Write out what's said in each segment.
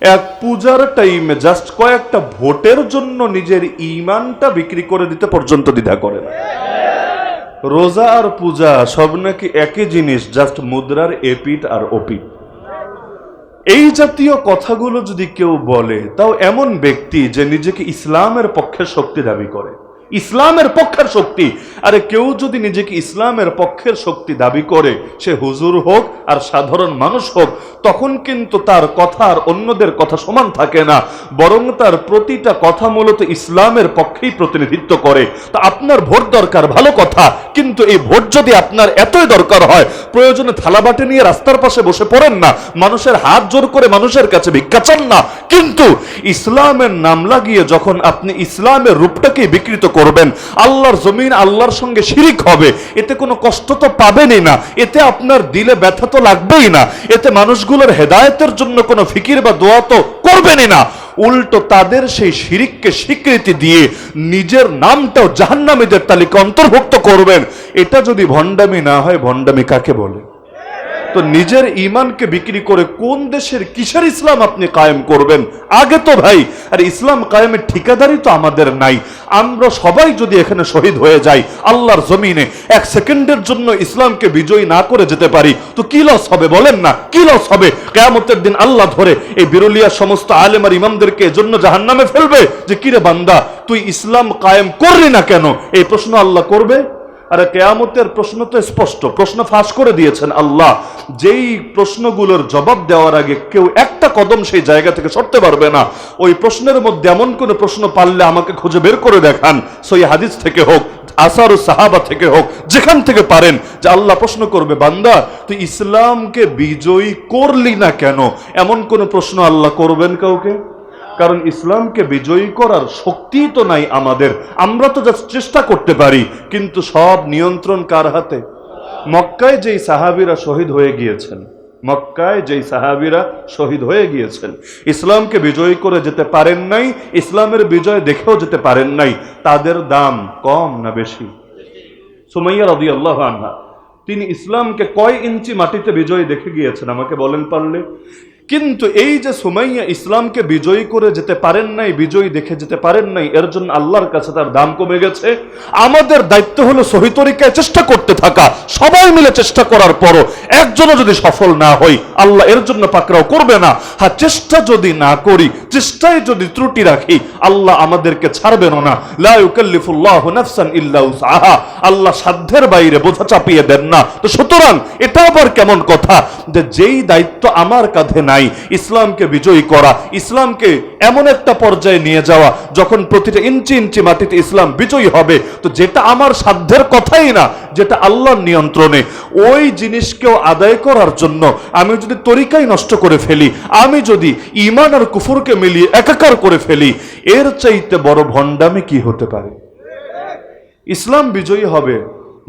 এক পূজার টাইমে জাস্ট কয়েকটা ভোটের জন্য নিজের ইমানটা বিক্রি করে দিতে পর্যন্ত দ্বিধা করে না। রোজা আর পূজা সব নাকি একই জিনিস জাস্ট মুদ্রার এপিট আর ওপিট এই জাতীয় কথাগুলো যদি কেউ বলে, তাও এমন ব্যক্তি যে নিজেকে ইসলামের পক্ষে শক্তি দাবি করে। ইসলামের পক্ষের শক্তি। আরে কেউ যদি নিজেকে ইসলামের পক্ষের শক্তি দাবি করে, সে হুজুর হোক আর সাধারণ মানুষ হোক, তখন কিন্তু তার কথা আর অন্যদের কথা সমান থাকে না। বরং তার প্রতিটা কথা মূলত ইসলামের পক্ষেই প্রতিনিধিত্ব করে। তা আপনার ভোট দরকার, ভালো কথা। কিন্তু এই ভোট যদি আপনার এতই দরকার হয়, প্রয়োজনে থালাবাটে নিয়ে রাস্তার পাশে বসে পড়েন না। মানুষের হাত জোর করে মানুষের কাছে ভিক্ষা চান না। কিন্তু ইসলামের নাম লাগিয়ে যখন আপনি ইসলামের রূপটাকে বিকৃত করবেন। আল্লাহর জমিন আল্লাহর সঙ্গে শিরিক হবে। এতে কোনো কষ্ট তো পাবেনই না। এতে আপনার দিলে ব্যথা তো লাগবেই না। এতে মানুষগুলোর হেদায়তের জন্য কোনো ফিকির বা দোয়া তো করবেনই না। উল্টো তাদের সেই শিরিককে স্বীকৃতি দিয়ে নিজের নামটাও জাহান্নামীদের তালিকা অন্তর্ভুক্ত করবেন। এটা যদি ভণ্ডামি না হয়, ভণ্ডামি কাকে বলে? তো নিজের ইমানকে বিক্রি করে কোন দেশের কিসের ইসলাম আপনি কায়েম করবেন? আগে তো ভাই, আর ইসলাম কায়েমের ঠিকাদারি তো আমাদের নাই। আমরা সবাই যদি এখানে শহীদ হয়ে যাই, আল্লাহর জমিনে এক সেকেন্ডের জন্য ইসলামকে বিজয়ী না করে যেতে পারি, তো কি লস হবে বলেন না? কি লস হবে? কেয়ামতের দিন আল্লাহ ধরে এই বিরলিয়া সমস্ত আলেম আর ইমামদেরকে এজন্য জাহান্নামে ফেলবে? যে কিরে বান্দা, তুই ইসলাম কায়েম করলি না কেন? এই প্রশ্ন আল্লাহ করবে? আরে কেয়ামতের প্রশ্ন তো স্পষ্ট। প্রশ্ন ফাঁস করে দিয়েছেন আল্লাহ। যেই প্রশ্নগুলোর জবাব দেওয়ার আগে কেউ একটা কদম সেই জায়গা থেকে সরতে পারবে না। ওই প্রশ্নের মধ্যে এমন কোনো প্রশ্ন পারলে আমাকে খুঁজে বের করে দেখান। সই হাদিস থেকে হোক, আসার সাহাবা থেকে হোক, যেখান থেকে পারেন যে আল্লাহ প্রশ্ন করবে, বান্দা, তুই ইসলামকে বিজয়ী করলি না কেন? এমন কোনো প্রশ্ন আল্লাহ করবেন কাউকে? কারণ ইসলামকে বিজয়ী করার শক্তি তো নাই আমাদের। আমরা তো জাস্ট চেষ্টা করতে পারি, কিন্তু সব নিয়ন্ত্রণ কার হাতে? মক্কায় যেই সাহাবিরা শহীদ হয়ে গিয়েছেন, মক্কায় যেই সাহাবিরা শহীদ হয়ে গিয়েছেন, ইসলামকে বিজয়ী করে যেতে পারেন নাই, ইসলামের বিজয় দেখেও যেতে পারেন নাই, তাদের দাম কম না বেশি? সুমাইয়া রদি আল্লাহ আনহা, তিনি ইসলামকে কয় ইঞ্চি মাটিতে বিজয়ী দেখে গিয়েছেন? আমাকে বলেন পারলে। কিন্তু এই যে সুমাইয়া ইসলামকে বিজয়ী করে যেতে পারেন নাই, বিজয়ী দেখে যেতে পারেন নাই, এর জন্য আল্লাহর কাছে তার দাম কমে গেছে। আমাদের দায়িত্ব হলো সহি তরিকায় চেষ্টা করতে থাকা, সবাই মিলে চেষ্টা করার পরও একজনও যদি সফল না হই, আল্লাহ এর জন্য পাকড়াও করবে না। হ্যাঁ চেষ্টা যদি না করি, চেষ্টায় যদি ত্রুটি রাখি, আল্লাহ আমাদেরকে ছাড়বেন না। লা ইউকাল্লিফুল্লাহু নাফসান ইল্লা উসআহা। আল্লাহ সাধ্যের বাইরে বোঝা চাপিয়ে দেন না। তো সুতরাং এটা আবার কেমন কথা? যে যেই দায়িত্ব আমার কাঁধে নাই ইসলামকে বিজয়ী করা, ইসলামকে এমন একটা পর্যায়ে নিয়ে যাওয়া, যখন প্রতিটা ইঞ্চি ইঞ্চি মাটিতে ইসলাম বিজয়ী হবে, তো যেটা আমার সাধ্যের কথাই না, যেটা আল্লাহর নিয়ন্ত্রণে। ওই জিনিসকেও আদায় করার জন্য আমি যদি তরিকাই নষ্ট করে ফেলি, আমি যদি ইমান আর কুফুরকে মিলিয়ে একাকার করে ফেলি, এর চাইতে বড় ভণ্ডামি কি হতে পারে? ইসলাম বিজয়ী হবে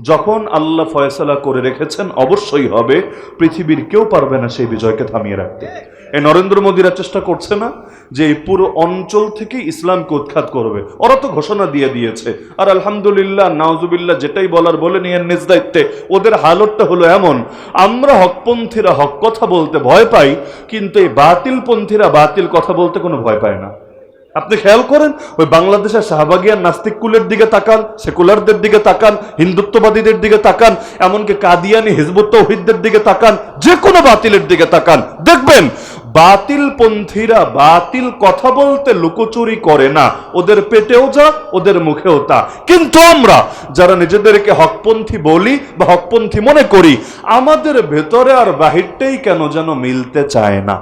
যখন আল্লাহ ফয়সালা করে রেখেছেন, অবশ্যই হবে, পৃথিবীর কেউ পারবে না সেই বিজয়কে থামিয়ে রাখতে। এই নরেন্দ্র মোদীরা চেষ্টা করছে না যে এই পুরো অঞ্চল থেকে ইসলামকে উৎখাত করবে। ওরা তো ঘোষণা দিয়ে দিয়েছে। আর আলহামদুলিল্লাহ নাওজুবিল্লাহ যেটাই বলার বলে নিয়ে নিজ দায়িত্বে, ওদের হালতটা হলো এমন, আমরা হকপন্থীরা হক কথা বলতে ভয় পাই, কিন্তু এই বাতিলপন্থীরা বাতিল কথা বলতে কোনো ভয় পায় না। আপনি খেয়াল করেন, ওই বাংলাদেশের শাহবাগিয়ার নাস্তিক কুলের দিকে তাকান, সেকুলারদের দিকে তাকান, হিন্দুত্ববাদীদের দিকে তাকান, এমনকি কাদিয়ানি হিজবুত তৌহিদদের দিকে তাকান যে কোনো বাতিলের দিকে তাকান। দেখবেন বাতিল পন্থীরা বাতিল কথা বলতে লুকোচুরি করে না। ওদের পেটেও যা, ওদের মুখেও তা। কিন্তু আমরা, যারা নিজেদেরকে হকপন্থী বলি বা হকপন্থী মনে করি, আমাদের ভেতরে আর বাহিরটাই কেন যেন মিলতে চায় না।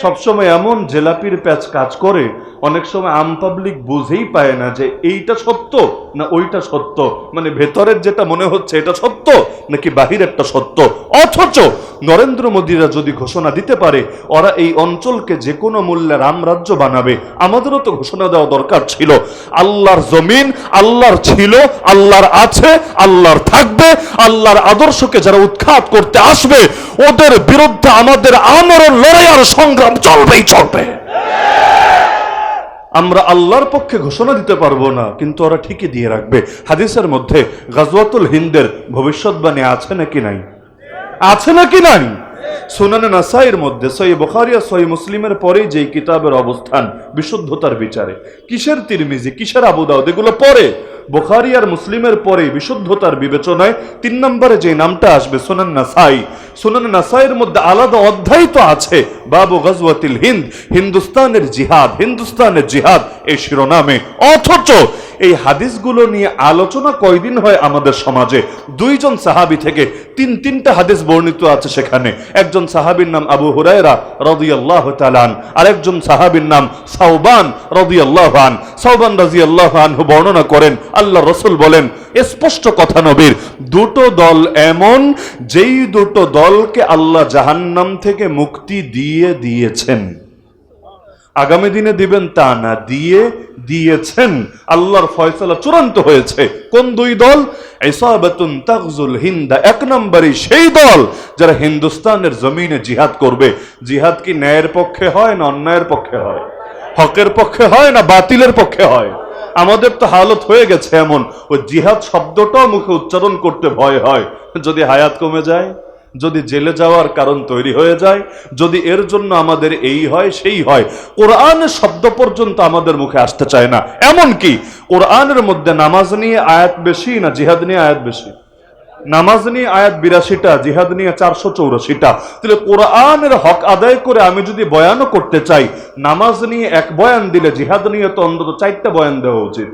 সবসময় এমন জেলাপির প্যাচ কাজ করে অনেক সময় আম পাবলিক বুঝেই পায় না যে এইটা সত্য না ওইটা সত্য। মানে ভেতরের যেটা মনে হচ্ছে এটা সত্য নাকি বাহিরেরটা সত্য? অথচ নরেন্দ্র মোদীরা যদি ঘোষণা দিতে পারে, ওরা এই অঞ্চলকে যে কোনো মূল্যে রামরাজ্য বানাবে। আমাদেরও তো ঘোষণা দেওয়া দরকার ছিল। আল্লাহর জমিন, আল্লাহর ছিল, আল্লাহর আছে, আল্লাহর থাকবে, আল্লাহর আদর্শকে যারা উৎখাত করতে আসবে, ওদের বিরুদ্ধে আমাদের আমরণ, লড়াই আর সংগ্রাম চলবেই চলবে। আমরা আল্লাহর পক্ষে ঘোষণা দিতে পারব না, কিন্তু ওরা ঠিকই দিয়ে রাখবে। হাদিসের মধ্যে গাজওয়াতুল হিন্দের ভবিষ্যৎবাণী আছে নাকি নাই? আছে নাকি নাই? সুনানে নাসাইয়ের মধ্যে সই বখারিয়া সই মুসলিমের পরেই যেই কিতাবের অবস্থান, বিশুদ্ধতার বিচারে। কিসের তিরমিজি, কিসের আবুদাউদ এগুলো পরে। বুখারি আর মুসলিমের পরে বিশুদ্ধতার বিবেচনায় তিন নম্বরে যে নামটা আসবে সোনান নাসাই। সোনান নাসাইয়ের মধ্যে আলাদা অধ্যায় তো আছে, বাবু গজওয়াতিল হিন্দ, হিন্দুস্তানের জিহাদ হিন্দুস্তানের জিহাদ এই শিরোনামে। অথচ এই হাদিসগুলো নিয়ে আলোচনা কয়দিন হয় আমাদের সমাজে? দুইজন সাহাবি থেকে তিন, তিনটা হাদিস বর্ণিত আছে সেখানে। একজন সাহাবীর নাম আবু হুরায়রা রাদিয়াল্লাহু তাআলা আন, আরেকজন সাহাবীর নাম সাউবান রাদিয়াল্লাহু আন। সাউবান রাদিয়াল্লাহু আনহু বর্ণনা করেন আল্লাহ রসুল বলেন স্পষ্ট কথা নবীর, দুটো দল এমন যেই দুটো দলকে আল্লাহ জাহান্নাম থেকে মুক্তি দিয়ে দিয়েছেন। আগামী দিনে দিবেন তা না, দিয়ে দিয়েছেন। আল্লাহর ফয়সালা চূড়ান্ত হয়েছে। কোন দুই দল? হিন্দা। এক নম্বরই সেই দল যারা হিন্দুস্তানের জমিনে জিহাদ করবে। জিহাদ কি ন্যায়ের পক্ষে হয় না অন্যায়ের পক্ষে হয়? হকের পক্ষে হয় না বাতিলের পক্ষে হয়? আমাদের তো হালত হয়ে গেছে এমন। ওই জিহাদ শব্দটাও মুখে উচ্চারণ করতে ভয় হয়। যদি হায়াত কমে যায়? যদি জেলে যাওয়ার কারণ তৈরি হয়ে যায়, যদি এর জন্য আমাদের এই হয়, সেই হয়। কোরআনের শব্দ পর্যন্ত আমাদের মুখে আসতে চায় না। এমন কি? কোরআনের মধ্যে নামাজ নিয়ে আয়াত বেশি না জিহাদ নিয়ে আয়াত বেশি? নামাজ নিয়ে আয়াত বিরাশিটা, জিহাদ নিয়ে চারশো চৌরাশিটা। তাহলে কোরআনের হক আদায় করে আমি যদি বয়ানও করতে চাই, নামাজ নিয়ে এক বয়ান দিলে জিহাদ নিয়ে তো অন্তত চারটা বয়ান দেওয়া উচিত।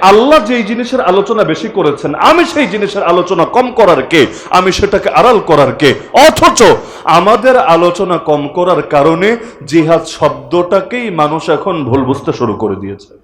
আল্লাহ যেই জিনিসের আলোচনা বেশি করেছেন, আমি সেই জিনিসের আলোচনা কম করার কে? আমি সেটাকে আড়াল করার কে? অথচ আমাদের আলোচনা কম করার কারণে জিহাদ শব্দটাকেই মানুষ এখন ভুল বুঝতে শুরু করে দিয়েছে।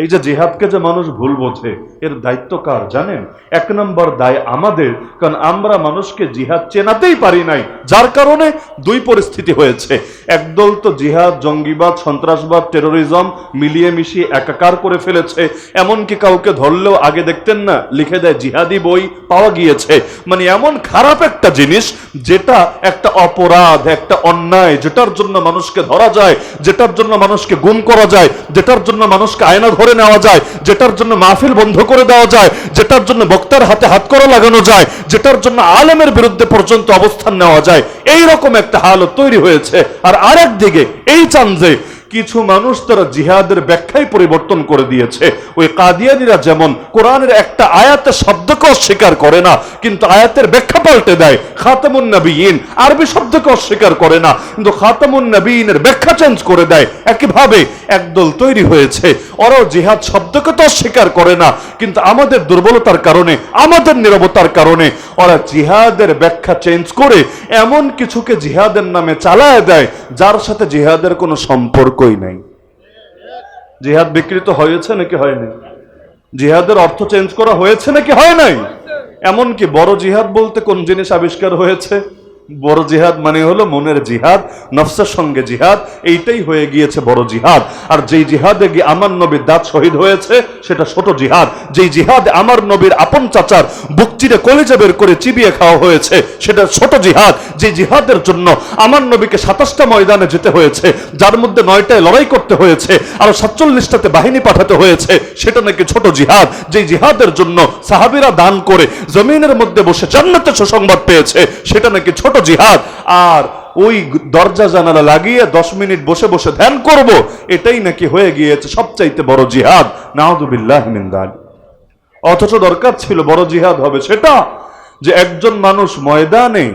এই যে জিহাদকে যে মানুষ ভুল বোঝে, এর দায়িত্ব কার জানেন? এক নম্বর দায় আমাদের, কারণ আমরা মানুষকে জিহাদ চেনাতেই পারি নাই। যার কারণে দুই পরিস্থিতি হয়েছে। একদল তো জিহাদ, জঙ্গিবাদ, সন্ত্রাসবাদ টেরোরিজম মিলিয়ে মিশিয়ে একাকার করে ফেলেছে। এমনকি কাউকে ধরলেও আগে দেখতেন না, লিখে দেয় জিহাদি বই পাওয়া গিয়েছে। মানে এমন খারাপ একটা জিনিস যেটা একটা অপরাধ, একটা অন্যায়, যেটার জন্য মানুষকে ধরা যায়, যেটার জন্য মানুষকে গুম করা যায়, যেটার জন্য মানুষকে আয়না ধরে নেওয়া যায়, যেটার জন্য মাহফিল বন্ধ করে দেওয়া যায়, যেটার জন্য বক্তার হাতে হাত করে লাগানো যায়, যেটার জন্য আলেমের বিরুদ্ধে পর্যন্ত অবস্থান নেওয়া যায় এই রকম একটা হালত তৈরি হয়েছে। আর আরেক দিকে, এই চান যে কিছু মানুষ তারা জিহাদের ব্যাখ্যাই পরিবর্তন করে দিয়েছে। ওই কাদিয়ানিরা যেমন কোরআনের একটা আয়াতের শব্দকে অস্বীকার করে না, কিন্তু আয়াতের ব্যাখ্যা পাল্টে দেয়। খাতামুন আরবি শব্দকে অস্বীকার করে না, কিন্তু খাতামুন ব্যাখ্যা চেঞ্জ করে দেয়। একইভাবে একদল তৈরি হয়েছে। ওরাও জিহাদ শব্দকে তো অস্বীকার করে না, কিন্তু আমাদের দুর্বলতার কারণে, আমাদের নিরবতার কারণে ওরা জিহাদের ব্যাখ্যা চেঞ্জ করে এমন কিছুকে জিহাদের নামে চালায় দেয়, যার সাথে জিহাদের কোনো সম্পর্কই নাই। জিহাদ বিকৃত হয়েছে নাকি হয়নি? জিহাদের অর্থ চেঞ্জ করা হয়েছে নাকি হয় নাই? এমনকি বড় জিহাদ বলতে কোন জিনিস আবিষ্কার হয়েছে? বড় জিহাদ মানে হলো মনের জিহাদ, নফসের সঙ্গে জিহাদ, এইটাই হয়ে গিয়েছে বড় জিহাদ। আর যেই জিহাদে গিয়ে আমার নবীর দাঁত শহীদ হয়েছে, সেটা ছোট জিহাদ। যেই জিহাদ আমার নবীর আপন চাচার বুক চিরে কলেজে বের করে চিবিয়ে খাওয়া হয়েছে, সেটা ছোট জিহাদ। যে জিহাদের জন্য আমার নবীকে সাতাশটা ময়দানে যেতে হয়েছে, যার মধ্যে নয়টায় লড়াই করতে হয়েছে, আর সাতচল্লিশটাতে বাহিনী পাঠাতে হয়েছে, সেটা নাকি ছোট জিহাদ, যে জিহাদের জন্য সাহাবিরা দান করে জমিনের মধ্যে বসে জান্নাতে সুসংবাদ পেয়েছে, সেটা নাকি ছোট জিহাদ? আর ওই দরজা জানালা লাগিয়ে দশ মিনিট বসে বসে ধ্যান করব, এটাই নাকি হয়ে গিয়েছে সবচাইতে বড় জিহাদ। নাহদুবিল্লাহ মিন্দাল অথচ দরকার ছিল বড় জিহাদ হবে সেটা, যে একজন মানুষ ময়দানে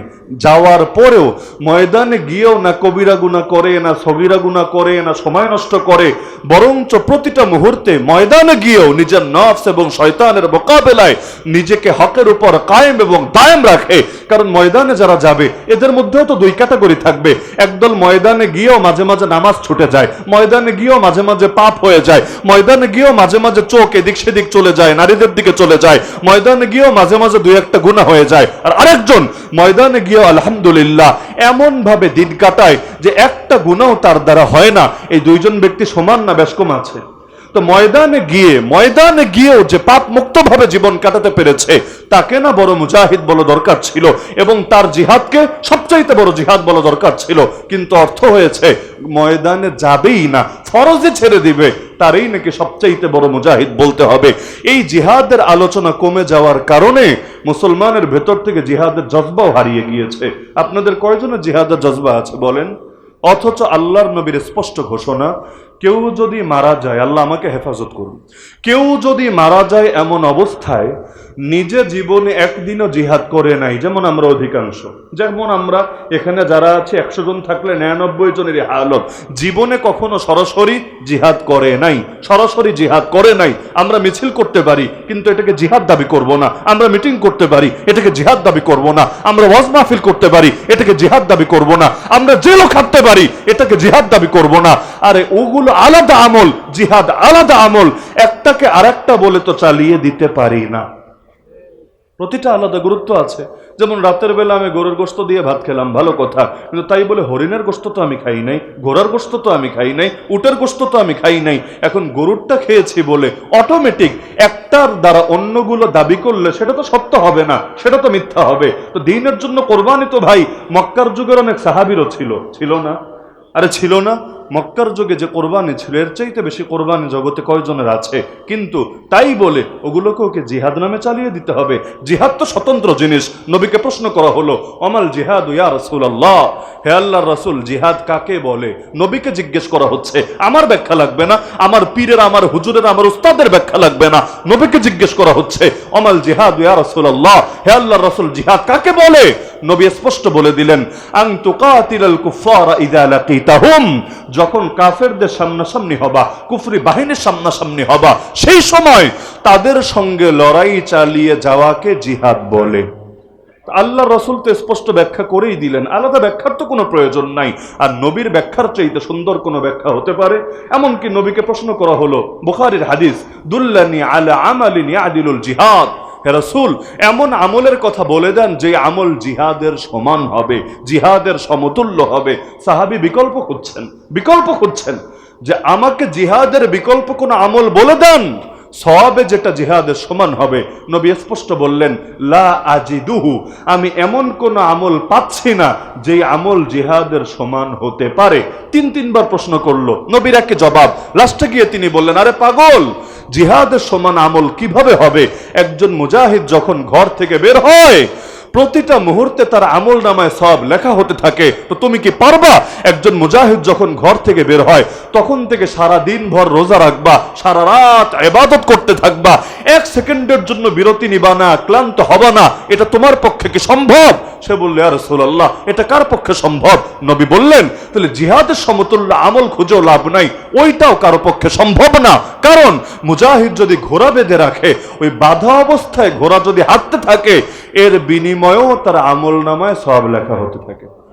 যাওয়ার পরেও ময়দানে গিয়েও না কবিরা গুণা করে, না সগিরা গুণা করে, না সময় নষ্ট করে, বরঞ্চ প্রতিটা মুহূর্তে ময়দানে গিয়েও নিজের নফস এবং শয়তানের মোকাবেলায় নিজেকে হকের উপর কায়েম এবং দায়েম রাখে। কারণ ময়দানে যারা যাবে, এদের মধ্যেও তো দুই ক্যাটাগরি থাকবে। একদল ময়দানে গিয়েও মাঝে মাঝে নামাজ ছুটে যায়, ময়দানে গিয়েও মাঝে মাঝে পাপ হয়ে যায়, ময়দানে গিয়েও মাঝে মাঝে চোখ এদিক সেদিক চলে যায়, নারীদের দিকে চলে যায়, ময়দানে গিয়েও মাঝে মাঝে দুই একটা গুণা হয়ে যায়। আর আরেকজন ময়দানে গিয়েও আলহামদুলিল্লাহ এমন ভাবে দিন কাটায় যে একটা গুণাও তার দ্বারা হয় না। এই দুইজন ব্যক্তি সমান না বেশ কম আছে? তো ময়দানে গিয়ে, ময়দানে গিয়েও যে পাপ মুক্তভাবে জীবন কাটাতে পেরেছে, তাকে না বড় মুজাহিদ বলা দরকার ছিল এবং তার জিহাদকে সবচাইতে বড় জিহাদ বলা দরকার ছিল। কিন্তু অর্থ হয়েছে, ময়দানে যাবেই না ফরজে ছেড়ে দিবে, তারই নাকি সবচাইতে বড় মুজাহিদ বলতে হবে। এই জিহাদের আলোচনা কমে যাওয়ার কারণে মুসলমানের ভেতর থেকে জিহাদের জজবাও হারিয়ে গিয়েছে। আপনাদের কয়জনের জিহাদের জজবা আছে বলেন? অথচ আল্লাহর নবীর স্পষ্ট ঘোষণা কেউ যদি মারা যায় আল্লাহ আমাকে হেফাজত করুন। কেউ যদি মারা যায় এমন অবস্থায় নিজে জীবনে একদিনও জিহাদ করে নাই, যেমন আমরা অধিকাংশ। যেমন আমরা এখানে যারা আছে, একশো জন থাকলে নিরানব্বই জনের হালত। জীবনে কখনো সরাসরি জিহাদ করে নাই, সরাসরি জিহাদ করে নাই। আমরা মিছিল করতে পারি, কিন্তু এটাকে জিহাদ দাবি করব না। আমরা মিটিং করতে পারি, এটাকে জিহাদ দাবি করব না। আমরা ওয়াজ মাহফিল করতে পারি, এটাকে জিহাদ দাবি করব না। আমরা জেলও খাটতে পারি, এটাকে জিহাদ দাবি করব না। আরে ওগুলো আলাদা আমল, জিহাদ আলাদা আমল। একটাকে আরেকটা বলে তো চালিয়ে দিতে পারি না। প্রতিটা আলাদা গুরুত্ব আছে। যেমন রাতের বেলা আমি গরুর গোস্ত দিয়ে ভাত খেলাম, ভালো কথা। কিন্তু তাই বলে হরিণের গোস্ত তো আমি খাই নাই, ঘোড়ার গোস্ত তো আমি খাই নাই, উটের গোস্ত তো আমি খাই নাই। এখন গরুরটা খেয়েছি বলে অটোমেটিক একটার দ্বারা অন্যগুলো দাবি করলে সেটা তো সত্য হবে না, সেটা তো মিথ্যা হবে। তো দিনের জন্য কোরবানি তো ভাই, মক্কার যুগের অনেক সাহাবিরও ছিল। ছিল না? আরে ছিল না? মক্কার যুগে যে কোরবানি ছিল, এর চাইতে বেশি কোরবানি জগতে কয়জনের আছে? কিন্তু তাই বলে ওগুলোকে ওকে জিহাদ নামে চালিয়ে দিতে হবে। জিহাদ তো স্বতন্ত্র জিনিস। নবীকে প্রশ্ন করা হলো, অমাল জিহাদ ইয়া রাসূলুল্লাহ? হে আল্লাহর রাসূল, জিহাদ কাকে বলে? নবীকে জিজ্ঞেস করা হচ্ছে, আমার ব্যাখ্যা লাগবে না? আমার পীরের, আমার হুজুরের, আমার উস্তাদের ব্যাখ্যা লাগবে না? নবীকে জিজ্ঞেস করা হচ্ছে, অমাল জিহাদ ইয়া রসুল আল্লাহ হে আল্লাহর রাসূল, জিহাদ কাকে বলে? নবী স্পষ্ট বলে দিলেন আং তুকাতিলাল কুফারা ইযা লাকিতাহুম। যখন কাফেরদের সামনাসামনি হবা, কুফরি বাহিনীর সামনাসামনি হবা, সেই সময় তাদের সঙ্গে লড়াই চালিয়ে যাওয়াকে জিহাদ বলে। আল্লাহ রসুল তো স্পষ্ট ব্যাখ্যা করেই দিলেন, আলাদা ব্যাখ্যার তো কোনো প্রয়োজন নাই। আর নবীর ব্যাখ্যার চাইতে সুন্দর কোনো ব্যাখ্যা হতে পারে। এমনকি নবীকে প্রশ্ন করা হলো, বুখারির হাদিস, দুল্লানি আলা আমালিনী আদিলুল জিহাদ। রাসূল, এমন আমলের কথা বলে দেন যে আমল জিহাদের সমান হবে, জিহাদের সমতুল্য হবে। সাহাবী বিকল্প খুঁজছেন বিকল্প খুঁজছেন যে আমাকে জিহাদের বিকল্প কোনো আমল বলে দেন? সওয়াবে যেটা জিহাদের সমান হবে। নবী স্পষ্ট বললেন, লা আজিদুহু আমি এমন কোন আমল পাচ্ছি না যে আমল জিহাদের সমান হতে পারে। তিন তিনবার প্রশ্ন করল, নবীর একে জবাব। লাস্টে গিয়ে তিনি বললেন, আরে পাগল জিহাদের সমান আমল কীভাবে হবে? একজন মুজাহিদ যখন ঘর থেকে বের হয়, প্রতিটা মুহূর্তে তার আমল নামায় সব লেখা হতে থাকে। তো তুমি কি পারবা? একজন মুজাহিদ যখন ঘর থেকে বের হয়, তখন থেকে সারা দিন ভর রোজা রাখবা, সারা রাত এবাদত করতে থাকবা। এক সেকেন্ডের জন্য বিরতি নিবা না, ক্লান্ত হবা না। এটা তোমার পক্ষে কি সম্ভব? সে বললে আর রাসূলুল্লাহ, এটা কার পক্ষে সম্ভব? নবী বললেন, তাহলে জিহাদের সমতুল্য আমল খুঁজেও লাভ নাই, ওইটাও কারও পক্ষে সম্ভব না। কারণ মুজাহিদ যদি ঘোড়া বেঁধে রাখে, ওই বাধা অবস্থায় ঘোড়া যদি হাঁটতে থাকে, এর বিনিময়েও তার আমল নামায় সব লেখা হতে থাকে।